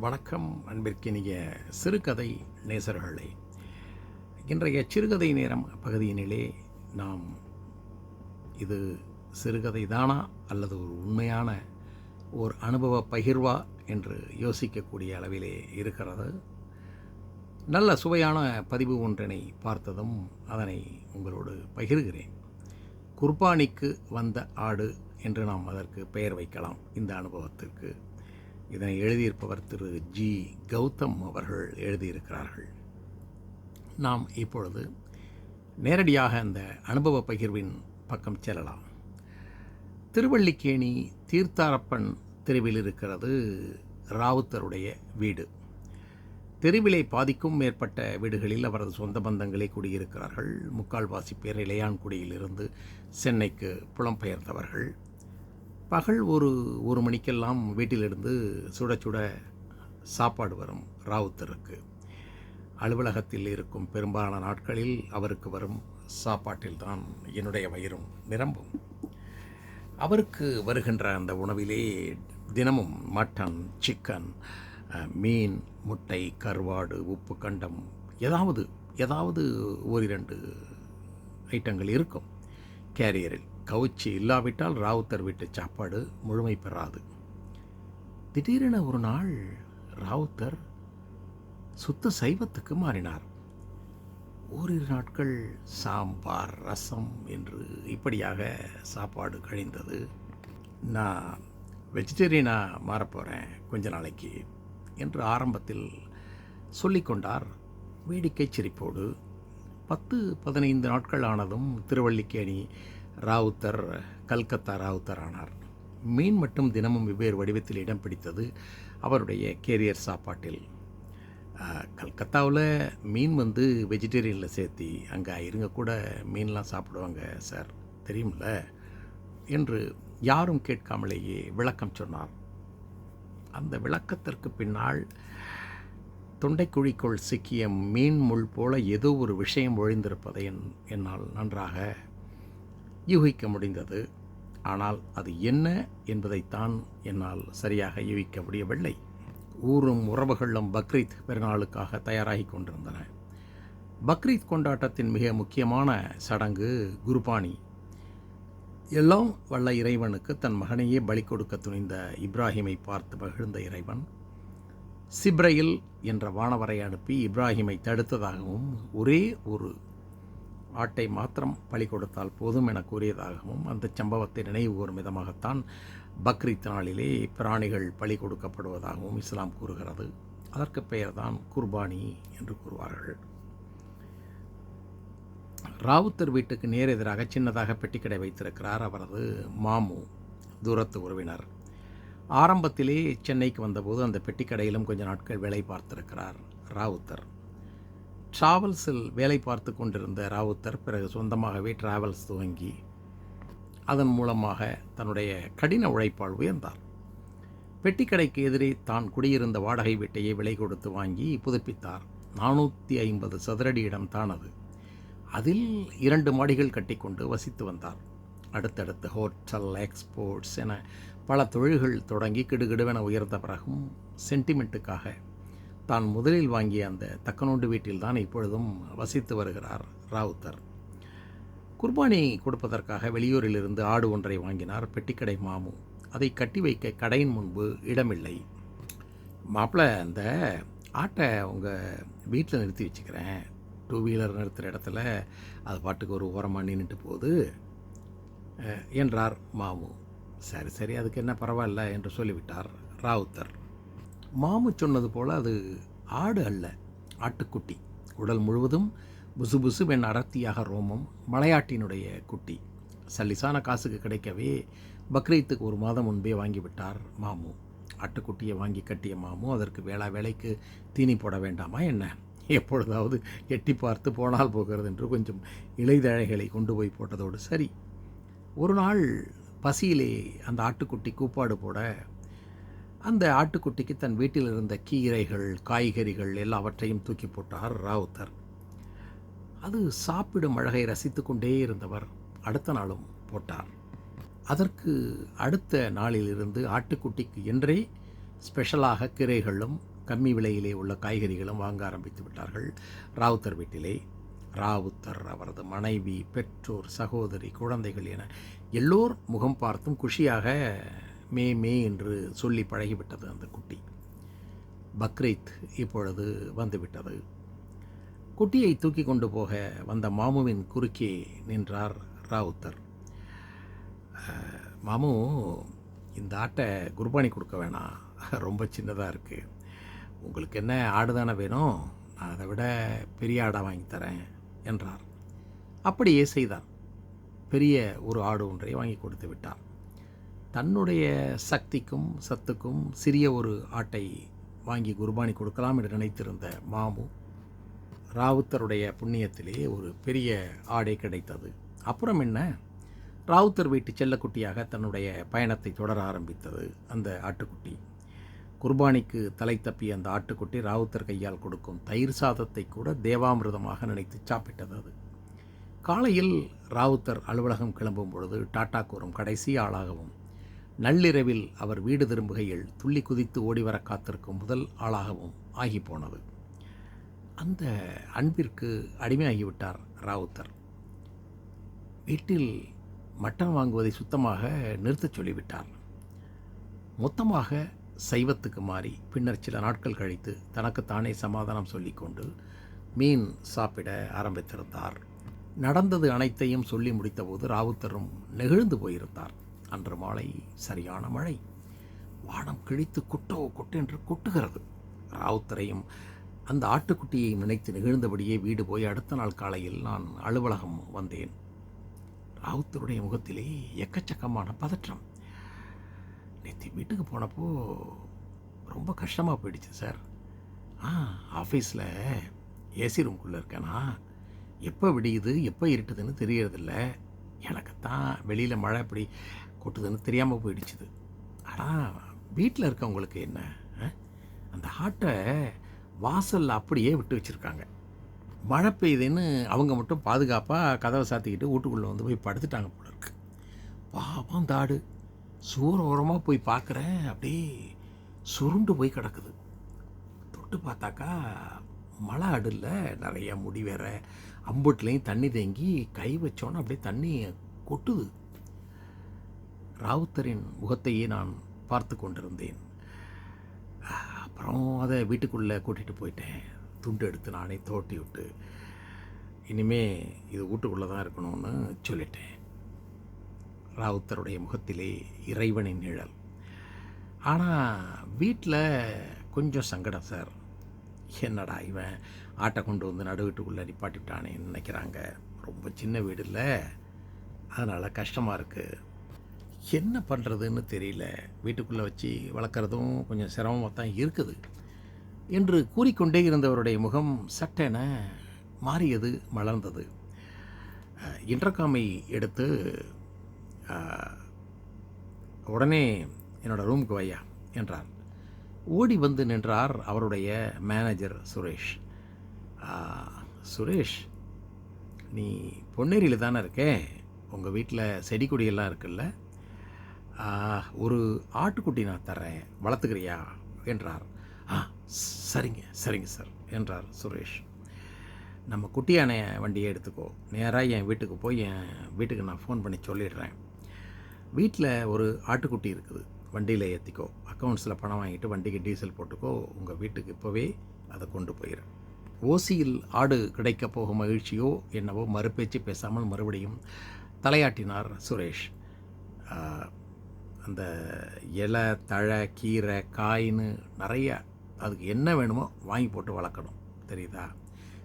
வணக்கம் அன்பிற்கினிய சிறுகதை நேசர்களே. இன்றைய சிறுகதை நேரம் பகுதியினிலே நாம் இது சிறுகதை தானா அல்லது ஒரு உண்மையான ஓர் அனுபவ பகிர்வா என்று யோசிக்கக்கூடிய அளவிலே இருக்கிறது. நல்ல சுவையான பதிவு ஒன்றினை பார்த்ததும் அதனை உங்களோடு பகிர்கிறேன். குர்பானிக்கு வந்த ஆடு என்று நாம் அதற்கு பெயர் வைக்கலாம். இந்த அனுபவத்திற்கு இதனை எழுதியிருப்பவர் திரு ஜி. கௌதம் அவர்கள் எழுதியிருக்கிறார்கள். நாம் இப்பொழுது நேரடியாக அந்த அனுபவ பகிர்வின் பக்கம் செல்லலாம். திருவள்ளிக்கேணி தீர்த்தாரப்பன் தெருவில் இருக்கிறது ராவுத்தருடைய வீடு. தெருவிலை பாதிக்கும் மேற்பட்ட வீடுகளில் அவரது சொந்த பந்தங்களே குடியிருக்கிறார்கள். முக்கால்வாசி பேர் இளையான்குடியிலிருந்து சென்னைக்கு புலம்பெயர்ந்தவர்கள். பகல் ஒரு ஒரு மணிக்கெல்லாம் வீட்டிலிருந்து சுட சுட சாப்பாடு வரும் ராவுத்தருக்கு. அலுவலகத்தில் இருக்கும் பெரும்பாலான நாட்களில் அவருக்கு வரும் சாப்பாட்டில்தான் என்னுடைய வயிறும் நிரம்பும். அவருக்கு வருகின்ற அந்த உணவிலே தினமும் மட்டன் சிக்கன் மீன் முட்டை கருவாடு உப்பு கண்டம் ஏதாவது ஏதாவது ஓரிரண்டு ஐட்டங்கள் இருக்கும் கேரியரில். கவுச்சி இல்லாவிட்டால் ராவுத்தர் வீட்டு சாப்பாடு முழுமை பெறாது. திடீரென ஒரு நாள் ராவுத்தர் சுத்த சைவத்துக்கு மாறினார். ஓரிரு நாட்கள் சாம்பார் ரசம் என்று இப்படியாக சாப்பாடு கழிந்தது. நான் வெஜிடேரியனாக மாறப்போகிறேன் கொஞ்ச நாளைக்கு என்று ஆரம்பத்தில் சொல்லிக்கொண்டார் வேடிக்கை சிரிப்போடு. பத்து பதினைந்து நாட்கள் ஆனதும் திருவள்ளிக்கேணி ராவுத்தர் கல்கத்தா ராவுத்தர் ஆனார். மீன் மட்டும் தினமும் வெவ்வேறு வடிவத்தில் இடம் பிடித்தது அவருடைய கேரியர் சாப்பாட்டில். கல்கத்தாவில் மீன் வந்து வெஜிடேரியனில் சேர்த்தி அங்கே இருங்க கூட மீன்லாம் சாப்பிடுவாங்க சார். தெரியும்ல? என்று யாரும் கேட்காமலேயே விளக்கம் சொன்னார். அந்த விளக்கத்திற்கு பின்னால் தொண்டைக்குழிக்குள் சிக்கிய மீன் முள் போல ஏதோ ஒரு விஷயம் ஒழிந்திருப்பதை என் என்னால் நன்றாக யூகிக்க முடிந்தது. ஆனால் அது என்ன என்பதைத்தான் என்னால் சரியாக யூகிக்க முடியவில்லை. ஊரும் உறவுகளும் பக்ரீத் பெருநாளுக்காக தயாராகி கொண்டிருந்தன. பக்ரீத் கொண்டாட்டத்தின் மிக முக்கியமான சடங்கு குருபானி. எல்லாம் வல்ல இறைவனுக்கு தன் மகனையே பலி கொடுக்க துணிந்த இப்ராஹிமை பார்த்து மகிழ்ந்த இறைவன் சிப்ரையில் என்ற வானவரை அனுப்பி இப்ராஹிமை தடுத்ததாகவும் ஒரே ஒரு ஆட்டை மாத்திரம் பலி கொடுத்தால் போதும் என கூறியதாகவும் அந்த சம்பவத்தை நினைவு கூறும் விதமாகத்தான் பக்ரீத் நாளிலே பிராணிகள் பலி கொடுக்கப்படுவதாகவும் இஸ்லாம் கூறுகிறது. அதற்கு பெயர்தான் குர்பானி என்று கூறுவார்கள். ராவுத்தர் வீட்டுக்கு நேர் எதிராக சின்னதாக பெட்டிக்கடை வைத்திருக்கிறார் அவரது மாமு தூரத்து உறவினர். ஆரம்பத்திலே சென்னைக்கு வந்தபோது அந்த பெட்டிக்கடையிலும் கொஞ்ச நாட்கள் வேலை பார்த்திருக்கிறார் ராவுத்தர். ட்ராவல்ஸில் வேலை பார்த்து கொண்டிருந்த ராவுத்தர் பிறகு சொந்தமாகவே டிராவல்ஸ் துவங்கி அதன் மூலமாக தன்னுடைய கடின உழைப்பால் உயர்ந்தார். பெட்டிக்கடைக்கு எதிரே தான் குடியிருந்த வாடகை வீட்டையே விலை கொடுத்து வாங்கி புதுப்பித்தார். நானூற்றி ஐம்பது சதுரடி இடம் தான் அது அதில் இரண்டு மாடிகள் கட்டிக்கொண்டு வசித்து வந்தார். அடுத்தடுத்து ஹோட்டல் எக்ஸ்போர்ட்ஸ் என பல தொழில்கள் தொடங்கி கிடுகிடுவென உயர்ந்த பிறகும் சென்டிமெண்ட்டுக்காக தான் முதலில் வாங்கிய அந்த தக்கனோண்டு வீட்டில்தான் இப்பொழுதும் வசித்து வருகிறார் ராவுத்தர். குர்பானி கொடுப்பதற்காக வெளியூரிலிருந்து ஆடு ஒன்றை வாங்கினார் பெட்டிக்கடை மாமு. அதை கட்டி வைக்க கடையின் முன்பு இடமில்லை. மாப்பிள்ள அந்த ஆட்டை உங்கள் வீட்டில் நிறுத்தி வச்சுக்கிறேன். டூ வீலர் நிறுத்துகிற இடத்துல அது பாட்டுக்கு ஒரு ஓரமாக நின்றுட்டு போகுது என்றார் மாமு. சரி சரி அதுக்கு என்ன பரவாயில்ல என்று சொல்லிவிட்டார் ராவுத்தர். மாமு சொன்னது போல் அது ஆடு அல்ல ஆட்டுக்குட்டி. உடல் முழுவதும் புசு புசு வெண் அடர்த்தியாக ரோமம் மலையாட்டினுடைய குட்டி. சல்லிசான காசுக்கு கிடைக்கவே பக்ரீத்துக்கு ஒரு மாதம் முன்பே வாங்கிவிட்டார் மாமு. ஆட்டுக்குட்டியை வாங்கி கட்டிய மாமு அதற்கு வேளா வேலைக்கு தீனி போட வேண்டாமா என்ன? எப்பொழுதாவது எட்டி பார்த்து போனால் போகிறது என்று கொஞ்சம் இலைதழைகளை கொண்டு போய் போட்டதோடு சரி. ஒரு நாள் பசியிலே அந்த ஆட்டுக்குட்டி கூப்பாடு போட அந்த ஆட்டுக்குட்டிக்கு தன் வீட்டில் இருந்த கீரைகள் காய்கறிகள் எல்லாவற்றையும் தூக்கி போட்டார் ராவுத்தர். அது சாப்பிடும் அழகை ரசித்து கொண்டே இருந்தவர் அடுத்த நாளும் போட்டார். அதற்கு அடுத்த நாளிலிருந்து ஆட்டுக்குட்டிக்கு என்றே ஸ்பெஷலாக கீரைகளும் கம்மி விலையிலே உள்ள காய்கறிகளும் வாங்க ஆரம்பித்து விட்டார்கள் ராவுத்தர் வீட்டிலே. ராவுத்தர் அவரது மனைவி பெற்றோர் சகோதரி குழந்தைகள் என எல்லோர் முகம் பார்த்தும் குஷியாக மே மே என்று சொல்லி பழகிவிட்டது அந்த குட்டி. பக்ரீத் இப்பொழுது வந்துவிட்டது. குட்டியை தூக்கி கொண்டு போக வந்த மாமுவின் குறுக்கே நின்றார் ராவுத்தர். மாமு இந்த ஆட்டை குர்பானி கொடுக்க வேணாம். ரொம்ப சின்னதாக இருக்குது உங்களுக்கு என்ன ஆடு தானே வேணும்? நான் அதை விட பெரிய ஆடாக வாங்கி தரேன் என்றார். அப்படியே செய்தார் பெரிய ஒரு ஆடு ஒன்றை வாங்கி கொடுத்து விட்டார் தன்னுடைய சக்திக்கும் சத்துக்கும் சிறிய ஒரு ஆட்டை வாங்கி குர்பானி கொடுக்கலாம் என்று நினைத்திருந்த மாமு ராவுத்தருடைய புண்ணியத்திலே ஒரு பெரிய ஆடை கிடைத்தது. அப்புறம் என்ன? ராவுத்தர் வீட்டு செல்லக்குட்டியாக தன்னுடைய பயணத்தை தொடர ஆரம்பித்தது அந்த ஆட்டுக்குட்டி. குர்பானிக்கு தலை தப்பிய அந்த ஆட்டுக்குட்டி ராவுத்தர் கையால் கொடுக்கும் தயிர் சாதத்தை கூட தேவாமிர்தமாக நினைத்து சாப்பிட்டது அது. காலையில் ராவுத்தர் அலுவலகம் கிளம்பும் பொழுது டாடா கூறும் கடைசி ஆளாகவும் நள்ளிரவில் அவர் வீடு திரும்புகையில் துள்ளி குதித்து ஓடிவர காத்திருக்கும் முதல் ஆளாகவும் ஆகி போனது அந்த அன்பிற்கு அடிமையாகிவிட்டார் ராவுத்தர். வீட்டில் மட்டன் வாங்குவதை சுத்தமாக நிறுத்தச் சொல்லிவிட்டார். மொத்தமாக சைவத்துக்கு மாறி பின்னர் சில நாட்கள் கழித்து தனக்குத்தானே சமாதானம் சொல்லிக்கொண்டு மீன் சாப்பிட ஆரம்பித்திருந்தார். நடந்தது அனைத்தையும் சொல்லி முடித்தபோது ராவுத்தரும் நெகிழ்ந்து போயிருந்தார். அன்று மாலை சரியான மழை. வானம் கிழித்து கொட்டோ கொட்டென்று கொட்டுகிறது. ராவுத்தரையும் அந்த ஆட்டுக்குட்டியை நினைத்து நிகழ்ந்தபடியே வீடு போய் அடுத்த நாள் காலையில் நான் அலுவலகம் வந்தேன். ராவுத்தருடைய முகத்திலே எக்கச்சக்கமான பதற்றம். நேற்று வீட்டுக்கு போனப்போ ரொம்ப கஷ்டமாக போயிடுச்சு சார். ஆ ஆஃபீஸில் ஏசி ரூம்குள்ளே இருக்கேனா? எப்போ விடியுது எப்போ இருட்டுதுன்னு தெரியறதில்ல. எனக்கு தான் வெளியில் மழை இப்படி கொட்டுதுன்னு தெரியாமல் போயிடுச்சுது. ஆனால் வீட்டில் இருக்கவங்களுக்கு என்ன? ஆ? அந்த ஆட்டை வாசலில் அப்படியே விட்டு வச்சுருக்காங்க. மழை பெய்யுதுன்னு அவங்க மட்டும் பாதுகாப்பாக கதவை சாத்திக்கிட்டு வீட்டுக்குள்ளே வந்து போய் படுத்துட்டாங்க போல இருக்கு. பாவம் தாடு சுவர் ஓரமாக போய் பார்க்குறேன் அப்படியே சுருண்டு போய் கிடக்குது. தொட்டு பார்த்தாக்கா மழை அடுல நிறைய முடி வேற அம்புட்லேயும் தண்ணி தேங்கி கை வச்சோன்னே அப்படியே தண்ணி கொட்டுது. ராவுத்தரின் முகத்தையே நான் பார்த்து கொண்டிருந்தேன். அப்புறம் அதை வீட்டுக்குள்ளே கூட்டிகிட்டு போயிட்டேன். துண்டு எடுத்து நானே தோட்டி விட்டு இனிமே இது வீட்டுக்குள்ளே தான் இருக்கணும்னு சொல்லிட்டேன். ராவுத்தருடைய முகத்திலே இறைவனின் நிழல். ஆனால் வீட்டில் கொஞ்சம் சங்கடம் சார். என்னடா இவன் ஆட்டை கொண்டு வந்து நடுவீட்டுக்குள்ளே நிப்பாட்டி விட்டானேன்னு நினைக்கிறாங்க. ரொம்ப சின்ன வீடு இல்லை. அதனால் கஷ்டமாக இருக்குது என்ன பண்ணுறதுன்னு தெரியல. வீட்டுக்குள்ளே வச்சு வளர்க்குறதும் கொஞ்சம் சிரமமாக தான் இருக்குது. என்று கூறிக்கொண்டே இருந்தவருடைய முகம் சட்டென மாறியது மலர்ந்தது. இன்றக்காமை இன்டர்காமை எடுத்து உடனே என்னோட ரூமுக்கு வையா என்றார். ஓடி வந்து நின்றார் அவருடைய மேனேஜர் சுரேஷ். சுரேஷ் நீ பொன்னேரியில் தானே இருக்கே? உங்கள் வீட்டில் செடி கொடியெல்லாம் இருக்குல்ல? ஒரு ஆட்டுக்குட்டி நான் தர்றேன். வளர்த்துக்கிறியா? என்றார். ஆ சரிங்க சரிங்க சார் என்றார் சுரேஷ். நம்ம குட்டியான வண்டியை எடுத்துக்கோ. நேராக என் வீட்டுக்கு போய் என் வீட்டுக்கு நான் ஃபோன் பண்ணி சொல்லிடுறேன். வீட்டில் ஒரு ஆட்டுக்குட்டி இருக்குது. வண்டியில் ஏற்றிக்கோ அக்கௌண்ட்ஸில் பணம் வாங்கிட்டு வண்டிக்கு டீசல் போட்டுக்கோ. உங்கள் வீட்டுக்கு இப்போவே அதை கொண்டு போயிரு. ஓசியில் ஆடு கிடைக்க போகும் மகிழ்ச்சியோ என்னவோ மறுபேச்சு பேசாமல் மறுபடியும் தலையாட்டினார் சுரேஷ். அந்த இலை தழை கீரை காயின்னு நிறைய அதுக்கு என்ன வேணுமோ வாங்கி போட்டு வளர்க்கணும். தெரியுதா?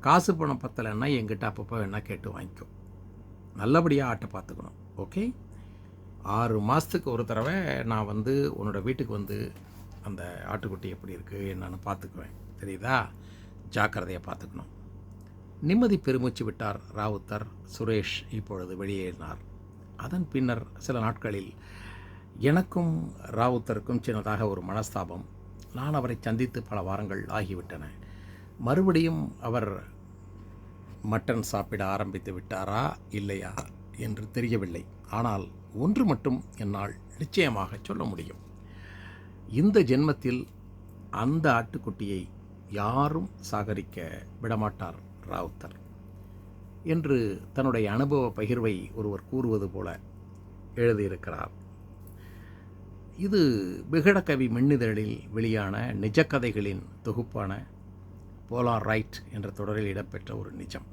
காசு பணம் பத்தலைன்னா எங்கிட்ட அப்பப்போ வேணால் கேட்டு வாங்கிக்கும் நல்லபடியாக ஆட்டை பார்த்துக்கணும். ஓகே? ஆறு மாதத்துக்கு ஒரு தடவை நான் வந்து உன்னோட வீட்டுக்கு வந்து அந்த ஆட்டுக்குட்டி எப்படி இருக்குது என்னன்னு பார்த்துக்குவேன். தெரியுதா? ஜாக்கிரதையாக பார்த்துக்கணும். நிம்மதி பெருமூச்சு விட்டார் ராவுத்தர் சுரேஷ் இப்பொழுது வெளியேறினார். அதன் பின்னர் சில நாட்களில் எனக்கும் ராவுத்தருக்கும் சின்னதாக ஒரு மனஸ்தாபம். நான் அவரை சந்தித்து பல வாரங்கள் ஆகிவிட்டன. மறுபடியும் அவர் மட்டன் சாப்பிட ஆரம்பித்து விட்டாரா இல்லையா என்று தெரியவில்லை. ஆனால் ஒன்று மட்டும் என்னால் நிச்சயமாக சொல்ல முடியும். இந்த ஜென்மத்தில் அந்த ஆட்டுக்குட்டியை யாரும் சாகரிக்க விடமாட்டார் ராவுத்தர் என்று தன்னுடைய அனுபவ பகிர்வை ஒருவர் கூறுவது போல எழுதியிருக்கிறார். இது விகடகவி மின்னிதழில் வெளியான நிஜக்கதைகளின் தொகுப்பான போலார் ரைட் என்ற தொடரில் இடம்பெற்ற ஒரு நிஜம்.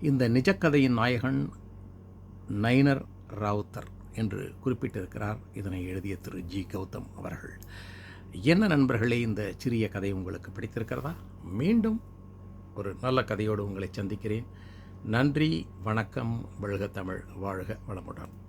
இந்த நிஜக்கதையின் நாயகன் நைனர் ராவுத்தர் என்று குறிப்பிட்டிருக்கிறார். இதனை எழுதிய திரு ஜி கௌதம் அவர்கள். என்ன நண்பர்களே இந்த சிறிய கதை உங்களுக்கு பிடித்திருக்கிறதா? மீண்டும் ஒரு நல்ல கதையோடு உங்களை சந்திக்கிறேன். நன்றி வணக்கம் வழுக தமிழ் வாழ்க வளமுடன்.